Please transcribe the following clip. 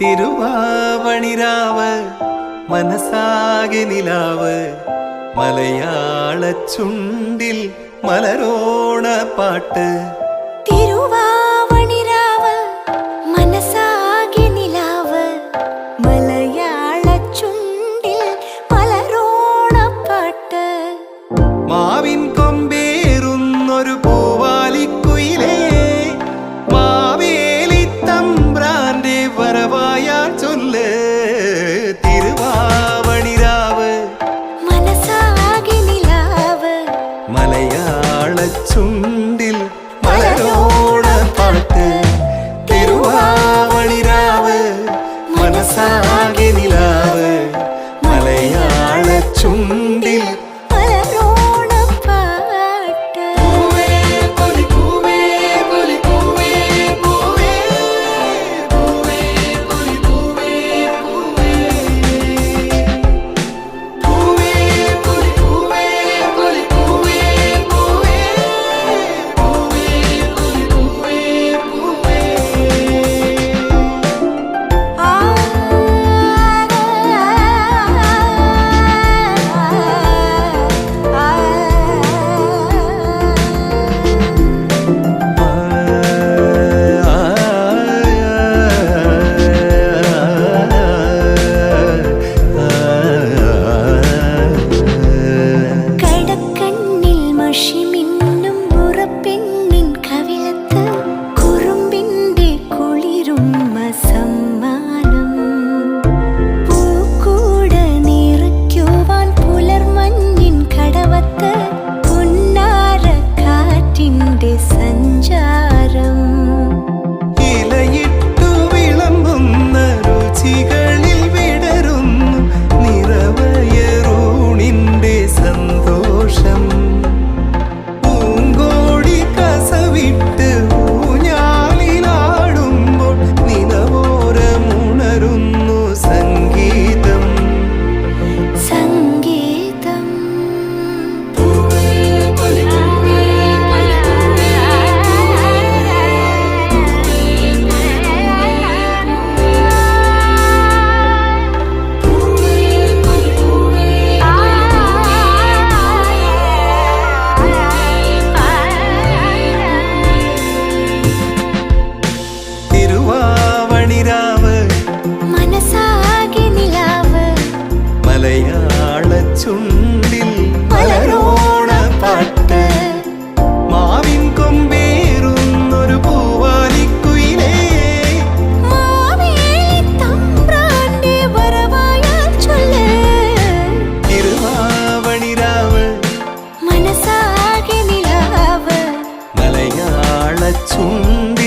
തിരുവാവണിരാവ് മനസ്സാകെ നിലാവ് മലയാള ചുണ്ടിൽ മലരോണ പാട്ട്. തിരുവാ ചുണ്ടിൽ താളച്ചുണ്ട്